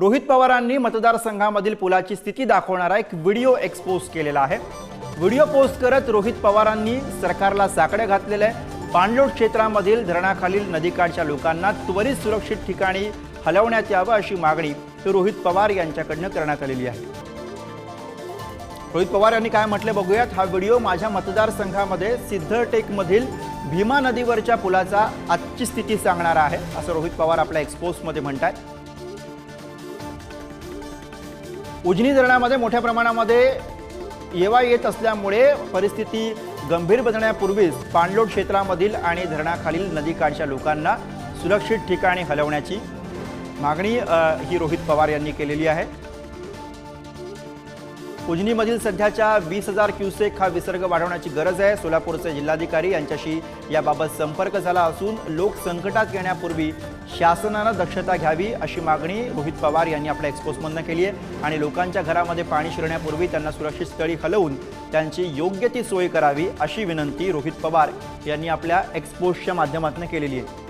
रोहित पवारांनी मतदारसंघामधील पुलाची स्थिती दाखवणारा एक व्हिडिओ एक्सपोज केलेला आहे. व्हिडिओ पोस्ट करत रोहित पवारांनी सरकारला साकडे घातलेले आहे. पाणलोट क्षेत्रामधील धरणाखालील नदीकाठच्या लोकांना त्वरित सुरक्षित ठिकाणी हलवण्यात यावं अशी मागणी रोहित पवार यांच्याकडनं करण्यात आलेली आहे. रोहित पवार यांनी काय म्हटले बघूयात. हा व्हिडिओ माझ्या मतदारसंघामध्ये सिद्धटेकमधील भीमा नदीवरच्या पुलाचा आजची स्थिती सांगणारा आहे. असं रोहित पवार आपल्या एक्सपोजमध्ये म्हणतात उजनी धरणामध्ये मोठ्या प्रमाणामध्ये येवा येत असल्यामुळे परिस्थिती गंभीर बदलण्यापूर्वीच पाणलोट क्षेत्रामधील आणि धरणाखालील नदीकाठच्या लोकांना सुरक्षित ठिकाणी हलवण्याची मागणी ही रोहित पवार यांनी केलेली आहे. उजनीमधील सध्याच्या वीस हजार क्युसेक हा विसर्ग वाढवण्याची गरज आहे. सोलापूरचे जिल्हाधिकारी यांच्याशी याबाबत संपर्क झाला असून लोक संकटात येण्यापूर्वी शासनानं दक्षता घ्यावी अशी मागणी रोहित पवार यांनी आपल्या एक्सपोजमधनं केली आहे. आणि लोकांच्या घरामध्ये पाणी शिरण्यापूर्वी त्यांना सुरक्षित स्थळी हलवून त्यांची योग्य ती सोय करावी अशी विनंती रोहित पवार यांनी आपल्या एक्सपोजच्या माध्यमातून केलेली आहे.